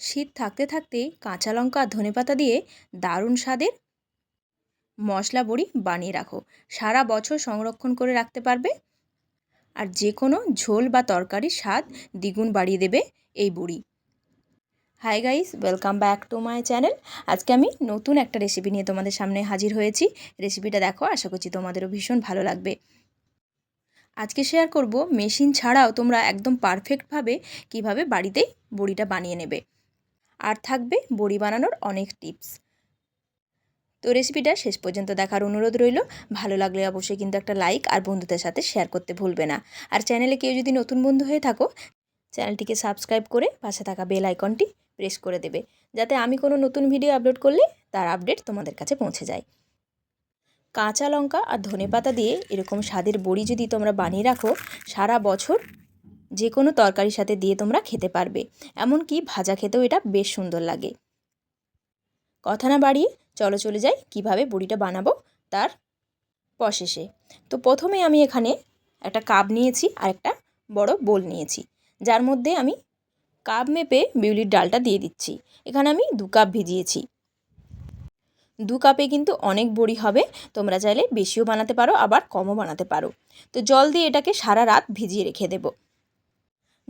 শীত থাকতে থাকতেই কাঁচা লঙ্কা, ধনেপাতা দিয়ে দারুণ স্বাদের মশলা বড়ি বানিয়ে রাখো। সারা বছর সংরক্ষণ করে রাখতে পারবে। আর যে কোনো ঝোল বা তরকারির স্বাদ দ্বিগুণ বাড়িয়ে দেবে এই বড়ি। Hi guys welcome back to my channel আজকে আমি নতুন একটা রেসিপি নিয়ে তোমাদের সামনে হাজির হয়েছি। রেসিপিটা দেখো, আশা করছি তোমাদেরও ভীষণ ভালো লাগবে। আজকে শেয়ার করব মেশিন ছাড়াও তোমরা একদম পারফেক্টভাবে কীভাবে বাড়িতেই বড়িটা বানিয়ে নেবে। আর থাকবে বড়ি বানানোর অনেক টিপস। তো রেসিপিটা শেষ পর্যন্ত দেখার অনুরোধ রইল। ভালো লাগলে অবশ্যই কিন্তু একটা লাইক আর বন্ধুদের সাথে শেয়ার করতে ভুলবে না। আর চ্যানেলে কেউ যদি নতুন বন্ধু হয়ে থাকো চ্যানেলটিকে সাবস্ক্রাইব করে পাশে থাকা বেল আইকনটি প্রেস করে দেবে। যাতে আমি কোনো নতুন ভিডিও আপলোড করলে তার আপডেট তোমাদের কাছে পৌঁছে যায়। কাঁচা লঙ্কা আর ধনে পাতা দিয়ে এরকম স্বাদের বড়ি যদি তোমরা বানিয়ে রাখো, সারা বছর যে কোনো তরকারির সাথে দিয়ে তোমরা খেতে পারবে। এমনকি ভাজা খেতেও এটা বেশ সুন্দর লাগে। কথা না বাড়িয়ে চলো চলে যাই কীভাবে বড়িটা বানাবো তার প্রসেসে। তো প্রথমে আমি এখানে একটা কাপ নিয়েছি আর একটা বড় বোল নিয়েছি। যার মধ্যে আমি কাপ মেপে বিউলির ডালটা দিয়ে দিচ্ছি। এখানে আমি দু কাপ ভিজিয়েছি। দু কাপে কিন্তু অনেক বড়ি হবে। তোমরা চাইলে বেশিও বানাতে পারো, আবার কমও বানাতে পারো। তো জল দিয়ে এটাকে সারা রাত ভিজিয়ে রেখে দেব।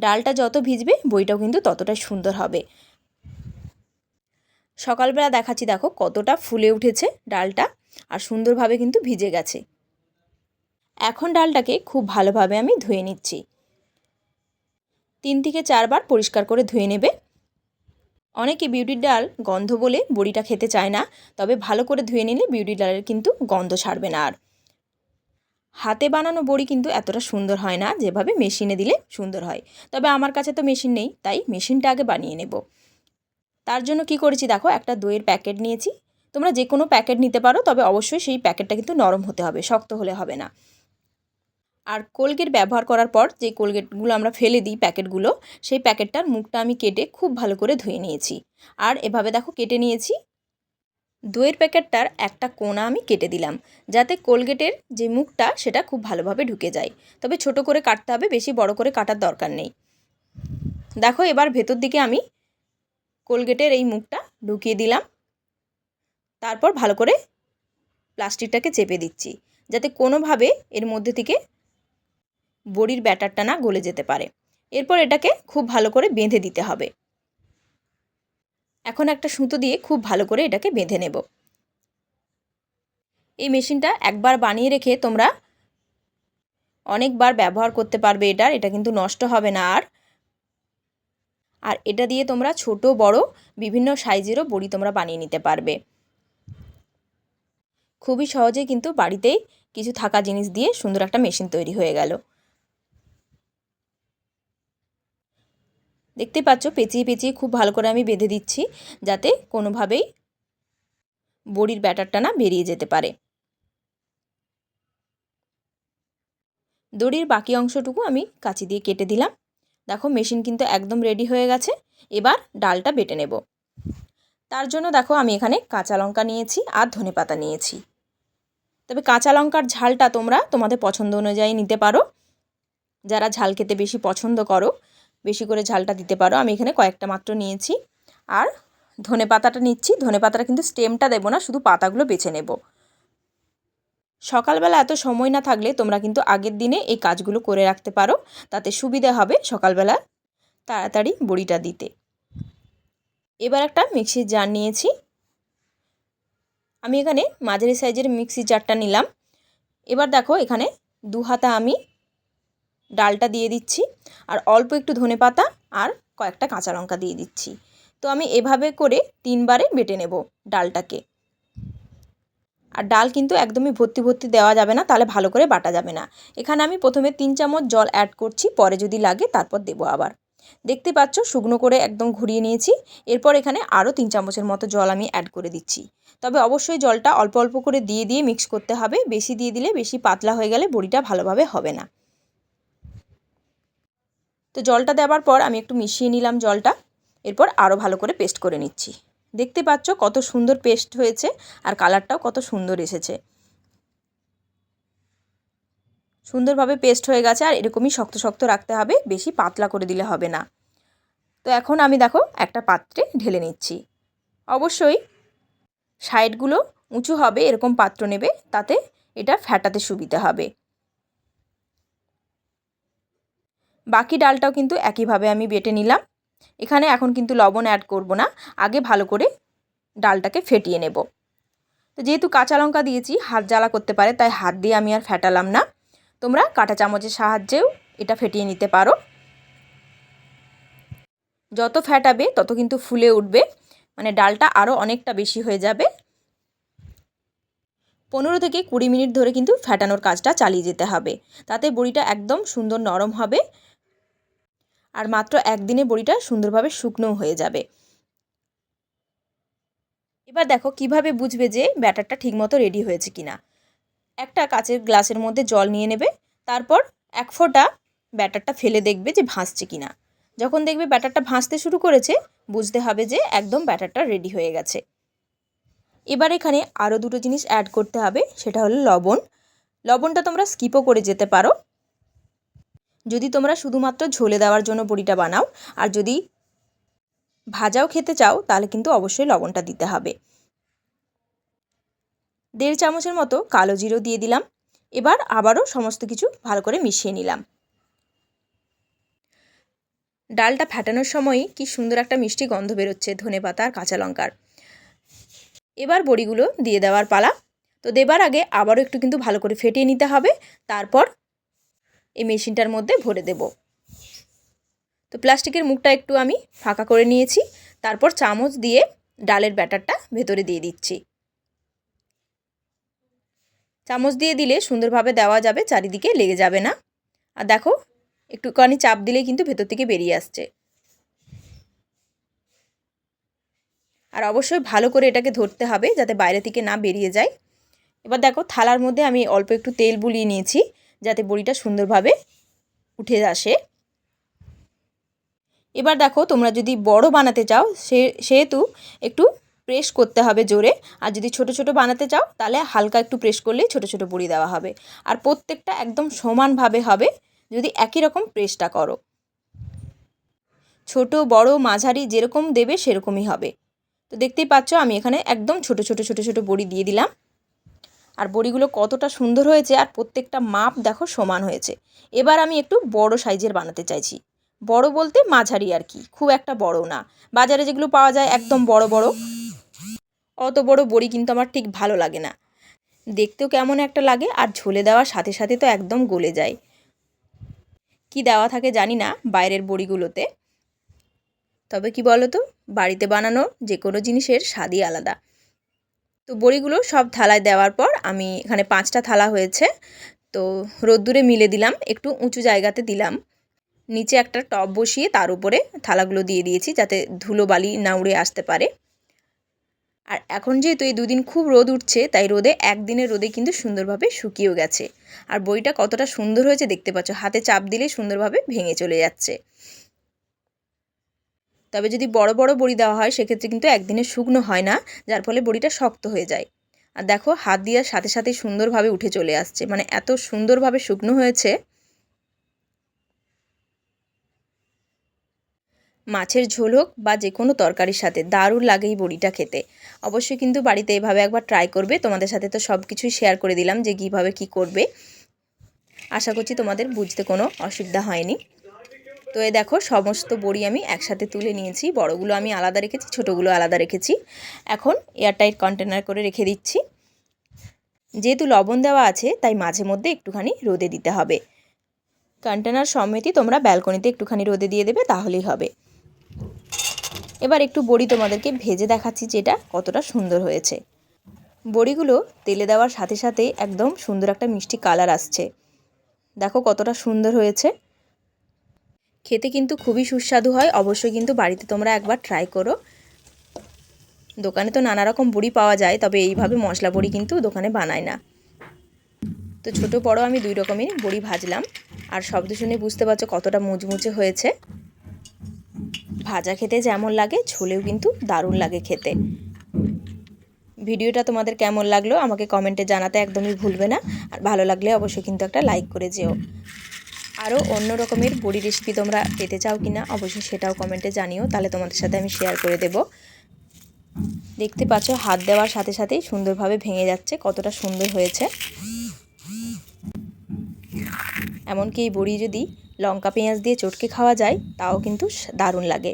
ডালটা যত ভিজবে, বইটাও কিন্তু ততটাই সুন্দর হবে। সকালবেলা দেখাচ্ছি, দেখো কতটা ফুলে উঠেছে ডালটা, আর সুন্দরভাবে কিন্তু ভিজে গেছে। এখন ডালটাকে খুব ভালোভাবে আমি ধুয়ে নিচ্ছি। তিন থেকে চারবার পরিষ্কার করে ধুয়ে নেবে। অনেকে বিউটির ডাল গন্ধ বলে বড়িটা খেতে চায় না, তবে ভালো করে ধুয়ে নিলে বিউটি ডালের কিন্তু গন্ধ ছাড়বে না আর। হাতে বানানো বড়ি কিন্তু এতটা সুন্দর হয় না, যেভাবে মেশিনে দিলে সুন্দর হয়। তবে আমার কাছে তো মেশিন নেই, তাই মেশিনটা আগে বানিয়ে নেব। তার জন্য কি করেছি দেখো, একটা দইয়ের প্যাকেট নিয়েছি। তোমরা যে কোনো প্যাকেট নিতে পারো, তবে অবশ্যই সেই প্যাকেটটা কিন্তু নরম হতে হবে, শক্ত হলে হবে না। আর কোলগেট ব্যবহার করার পর যে কোলগেটগুলো আমরা ফেলে দিই প্যাকেটগুলো, সেই প্যাকেটটার মুখটা আমি কেটে খুব ভালো করে ধুয়ে নিয়েছি। আর এভাবে দেখো কেটে নিয়েছি। দইয়ের প্যাকেটটার একটা কোনা আমি কেটে দিলাম, যাতে কোলগেটের যে মুখটা সেটা খুব ভালোভাবে ঢুকে যায়। তবে ছোট করে কাটতে হবে, বেশি বড় করে কাটার দরকার নেই। দেখো, এবার ভেতর দিকে আমি কোলগেটের এই মুখটা ঢুকিয়ে দিলাম। তারপর ভালো করে প্লাস্টিকটাকে চেপে দিচ্ছি, যাতে কোনোভাবে এর মধ্যে থেকে বড়ির ব্যাটারটা না গলে যেতে পারে। এরপর এটাকে খুব ভালো করে বেঁধে দিতে হবে। এখন একটা সুতো দিয়ে খুব ভালো করে এটাকে বেঁধে নেব। এই মেশিনটা একবার বানিয়ে রেখে তোমরা অনেকবার ব্যবহার করতে পারবে এটার, এটা কিন্তু নষ্ট হবে না আর। আর এটা দিয়ে তোমরা ছোট, বড়, বিভিন্ন সাইজেরও বড়ি তোমরা বানিয়ে নিতে পারবে। খুবই সহজে কিন্তু বাড়িতেই কিছু থাকা জিনিস দিয়ে সুন্দর একটা মেশিন তৈরি হয়ে গেল। দেখতে পাচ্ছ, পেঁচিয়ে পেঁচিয়ে খুব ভালো করে আমি বেঁধে দিচ্ছি যাতে কোনোভাবেই বড়ির ব্যাটারটা না বেরিয়ে যেতে পারে। দড়ির বাকি অংশটুকু আমি কাঁচি দিয়ে কেটে দিলাম। দেখো, মেশিন কিন্তু একদম রেডি হয়ে গেছে। এবার ডালটা বেটে নেব। তার জন্য দেখো, আমি এখানে কাঁচা লঙ্কা নিয়েছি আর ধনে পাতা নিয়েছি। তবে কাঁচা লঙ্কার ঝালটা তোমরা তোমাদের পছন্দ অনুযায়ী নিতে পারো। যারা ঝাল খেতে বেশি পছন্দ করো বেশি করে ঝালটা দিতে পারো। আমি এখানে কয়েকটা মাত্র নিয়েছি। আর ধনে পাতাটা নিচ্ছি। ধনে পাতাটা কিন্তু স্টেমটা দেবো না, শুধু পাতাগুলো বেছে নেব। সকালবেলা এত সময় না থাকলে তোমরা কিন্তু আগের দিনে এই কাজগুলো করে রাখতে পারো। তাতে সুবিধা হবে সকালবেলা তাড়াতাড়ি বড়িটা দিতে। এবার একটা মিক্সির জার নিয়েছি। আমি এখানে মাঝারি সাইজের মিক্সির জারটা নিলাম। এবার দেখো এখানে দু হাতা আমি ডালটা দিয়ে দিচ্ছি। আর অল্প একটু ধনে পাতা আর কয়েকটা কাঁচা লঙ্কা দিয়ে দিচ্ছি। তো আমি এভাবে করে তিনবারে বেটে নেব ডালটাকে। আর ডাল কিন্তু একদমই ভর্তি ভর্তি দেওয়া যাবে না, তাহলে ভালো করে বাটা যাবে না। এখানে আমি প্রথমে তিন চামচ জল অ্যাড করছি, পরে যদি লাগে তারপর দেবো আবার। দেখতে পাচ্ছ শুকনো করে একদম ঘুরিয়ে নিয়েছি, এরপর এখানে আরও তিন চামচের মতো জল আমি অ্যাড করে দিচ্ছি। তবে অবশ্যই জলটা অল্প অল্প করে দিয়ে দিয়ে মিক্স করতে হবে, বেশি দিয়ে দিলে বেশি পাতলা হয়ে গেলে বড়িটা ভালোভাবে হবে না। তো জলটা দেওয়ার পর আমি একটু মিশিয়ে নিলাম জলটা। এরপর আরও ভালো করে পেস্ট করে নিচ্ছি। দেখতে পাচ্ছ কত সুন্দর পেস্ট হয়েছে আর কালারটাও কত সুন্দর এসেছে। সুন্দরভাবে পেস্ট হয়ে গেছে আর এরকমই শক্ত শক্ত রাখতে হবে, বেশি পাতলা করে দিলে হবে না। তো এখন আমি দেখো একটা পাত্রে ঢেলে নিচ্ছি। অবশ্যই সাইডগুলো উঁচু হবে, এরকম পাত্র নেবে, তাতে এটা ফ্যাটাতে সুবিধা হবে। বাকি ডালটাও কিন্তু একইভাবে আমি বেটে নিলাম। এখানে এখন কিন্তু লবণ অ্যাড করব না, আগে ভালো করে ডালটাকে ফেটিয়ে নেব। তো যেহেতু কাঁচা লঙ্কা দিয়েছি, হাত জ্বালা করতে পারে, তাই হাত দিয়ে আমি আর ফেটালাম না। তোমরা কাঁটা চামচের সাহায্যেও এটা ফেটিয়ে নিতে পারো। যত ফ্যাটাবে তত কিন্তু ফুলে উঠবে মানে ডালটা আরও অনেকটা বেশি হয়ে যাবে। পনেরো থেকে কুড়ি মিনিট ধরে কিন্তু ফ্যাটানোর কাজটা চালিয়ে যেতে হবে। তাতে বড়িটা একদম সুন্দর নরম হবে। আর মাত্র একদিনে বড়িটা সুন্দরভাবে শুকনোও হয়ে যাবে। এবার দেখো কীভাবে বুঝবে যে ব্যাটারটা ঠিকমতো রেডি হয়েছে কিনা। একটা কাচের গ্লাসের মধ্যে জল নিয়ে নেবে, তারপর এক ফোঁটা ব্যাটারটা ফেলে দেখবে যে ভাসছে কিনা। যখন দেখবে ব্যাটারটা ভাসতে শুরু করেছে, বুঝতে হবে যে একদম ব্যাটারটা রেডি হয়ে গেছে। এবার এখানে আরও দুটো জিনিস অ্যাড করতে হবে, সেটা হলো লবণ। লবণটা তোমরা স্কিপও করে যেতে পারো। যদি তোমরা শুধুমাত্র ঝোলে দেওয়ার জন্য বড়িটা বানাও, আর যদি ভাজাও খেতে চাও, তাহলে কিন্তু অবশ্যই লবণটা দিতে হবে। দেড় চামচের মতো কালো জিরো দিয়ে দিলাম। এবার আবারও সমস্ত কিছু ভালো করে মিশিয়ে নিলাম। ডালটা ফ্যাটানোর সময়ই কি সুন্দর একটা মিষ্টি গন্ধ বেরোচ্ছে ধনে পাতা আর কাঁচা লঙ্কার। এবার বড়িগুলো দিয়ে দেওয়ার পালা। তো দেবার আগে আবারও একটু কিন্তু ভালো করে ফেটিয়ে নিতে হবে। তারপর এই মেশিনটার মধ্যে ভরে দেব। তো প্লাস্টিকের মুখটা একটু আমি ফাঁকা করে নিয়েছি। তারপর চামচ দিয়ে ডালের ব্যাটারটা ভেতরে দিয়ে দিচ্ছি। চামচ দিয়ে দিলে সুন্দরভাবে দেওয়া যাবে, চারিদিকে লেগে যাবে না। আর দেখো, একটুখানি চাপ দিলেই কিন্তু ভেতর থেকে বেরিয়ে আসছে। আর অবশ্যই ভালো করে এটাকে ধরতে হবে যাতে বাইরে থেকে না বেরিয়ে যায়। এবার দেখো, থালার মধ্যে আমি অল্প একটু তেল বুলিয়ে নিয়েছি। যাতে বড়িটা সুন্দরভাবে উঠে আসে। এবার দেখো তোমরা যদি বড় বানাতে চাও, সে, সেহেতু একটু প্রেস করতে হবে জোরে। আর যদি ছোট ছোট বানাতে চাও, তাহলে হালকা একটু প্রেস করলেই ছোট ছোট বড়ি দেওয়া হবে। আর প্রত্যেকটা একদম সমানভাবে হবে, যদি একই রকম প্রেসটা করো। ছোট, বড়, মাঝারি যেরকম দেবে সেরকমই হবে। তো দেখতেই পাচ্ছ, আমি এখানে একদম ছোট ছোট ছোট ছোট বড়ি দিয়ে দিলাম। আর বড়িগুলো কতটা সুন্দর হয়েছে আর প্রত্যেকটা মাপ দেখো সমান হয়েছে। এবার আমি একটু বড় সাইজের বানাতে চাইছি। বড় বলতে মাঝারি আর কি, খুব একটা বড় না। বাজারে যেগুলো পাওয়া যায় একদম বড় বড়। অত বড় বড়ি কিন্তু আমার ঠিক ভালো লাগে না। দেখতেও কেমন একটা লাগে আর ঝোলে দেওয়ার সাথে সাথে তো একদম গলে যায়। কি দেওয়া থাকে জানি না বাইরের বড়িগুলোতে। তবে কি বলো তো বাড়িতে বানানো যে কোনো জিনিসের স্বাদই আলাদা। তো বড়িগুলো সব থালায় দেওয়ার পর আমি এখানে পাঁচটা থালা হয়েছে। তো রোদ্দুরে মিলে দিলাম, একটু উঁচু জায়গাতে দিলাম। নিচে একটা টব বসিয়ে তার উপরে থালাগুলো দিয়ে দিয়েছি যাতে ধুলো বালি না উড়ে আসতে পারে। আর এখন যেহেতু এই দুদিন খুব রোদ উঠছে, তাই রোদে একদিনের রোদে কিন্তু সুন্দরভাবে শুকিয়েও গেছে। আর বইটা কতটা সুন্দর হয়েছে দেখতে পাচ্ছ, হাতে চাপ দিলে সুন্দরভাবে ভেঙে চলে যাচ্ছে। তবে যদি বড় বড় বড়ি দেওয়া হয়, সেক্ষেত্রে কিন্তু একদিনে শুকনো হয় না, যার ফলে বড়িটা শক্ত হয়ে যায়। আর দেখো, হাত দেওয়ার সাথে সাথে সুন্দরভাবে উঠে চলে আসছে। মানে এত সুন্দরভাবে শুকনো হয়েছে। মাছের ঝোল হোক বা যে কোনো তরকারির সাথে, দারুণ লাগে এই বড়িটা খেতে। অবশ্যই কিন্তু বাড়িতে এভাবে একবার ট্রাই করবে। তোমাদের সাথে তো সব কিছুই শেয়ার করে দিলাম যে কীভাবে কি করবে। আশা করছি তোমাদের বুঝতে কোনো অসুবিধা হয়নি। তো এ দেখো, সমস্ত বড়ি আমি একসাথে তুলে নিয়েছি। বড়গুলো আমি আলাদা রেখেছি, ছোটোগুলো আলাদা রেখেছি। এখন এয়ারটাইট কন্টেনার করে রেখে দিচ্ছি। যেহেতু লবণ দেওয়া আছে, তাই মাঝে মধ্যে একটুখানি রোদে দিতে হবে। কন্টেনার সমেতই তোমরা ব্যালকনিতে একটুখানি রোদে দিয়ে দেবে, তাহলেই হবে। এবার একটু বড়ি তোমাদেরকে ভেজে দেখাচ্ছি যেটা কতটা সুন্দর হয়েছে। বড়িগুলো তেলে দেওয়ার সাথে সাথে একদম সুন্দর একটা মিষ্টি কালার আসছে। দেখো কতটা সুন্দর হয়েছে। খেতে কিন্তু খুবই সুস্বাদু হয়, অবশ্যই কিন্তু বাড়িতে তোমরা একবার ট্রাই করো। দোকানে তো নানা রকম বড়ি পাওয়া যায়, তবে এইভাবে মশলা বড়ি কিন্তু দোকানে বানায় না। তো ছোট বড় আমি দুই রকমের বড়ি ভাজলাম, আর শব্দ শুনে বুঝতে পারছ কতটা মুচমুচে হয়েছে। ভাজা খেতে যেমন লাগে ঝোলেও কিন্তু দারুণ লাগে খেতে। ভিডিওটা তোমাদের কেমন লাগল, আমাকে কমেন্টে জানাতে একদমই ভুলবে না, আর ভালো লাগলে অবশ্যই কিন্তু একটা লাইক করে যেও। আরও অন্য রকমের বড়ি রেসিপি তোমরা পেতে চাও কি না অবশ্যই সেটাও কমেন্টে জানিও, তাহলে তোমাদের সাথে আমি শেয়ার করে দেব। দেখতে পাচ্ছ, হাত দেওয়ার সাথে সাথেই সুন্দরভাবে ভেঙে যাচ্ছে, কতটা সুন্দর হয়েছে। এমনকি এই বড়ি যদি লঙ্কা পেঁয়াজ দিয়ে চটকে খাওয়া যায়, তাও কিন্তু দারুণ লাগে।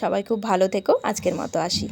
সবাই খুব ভালো থেকো, আজকের মতো আসি।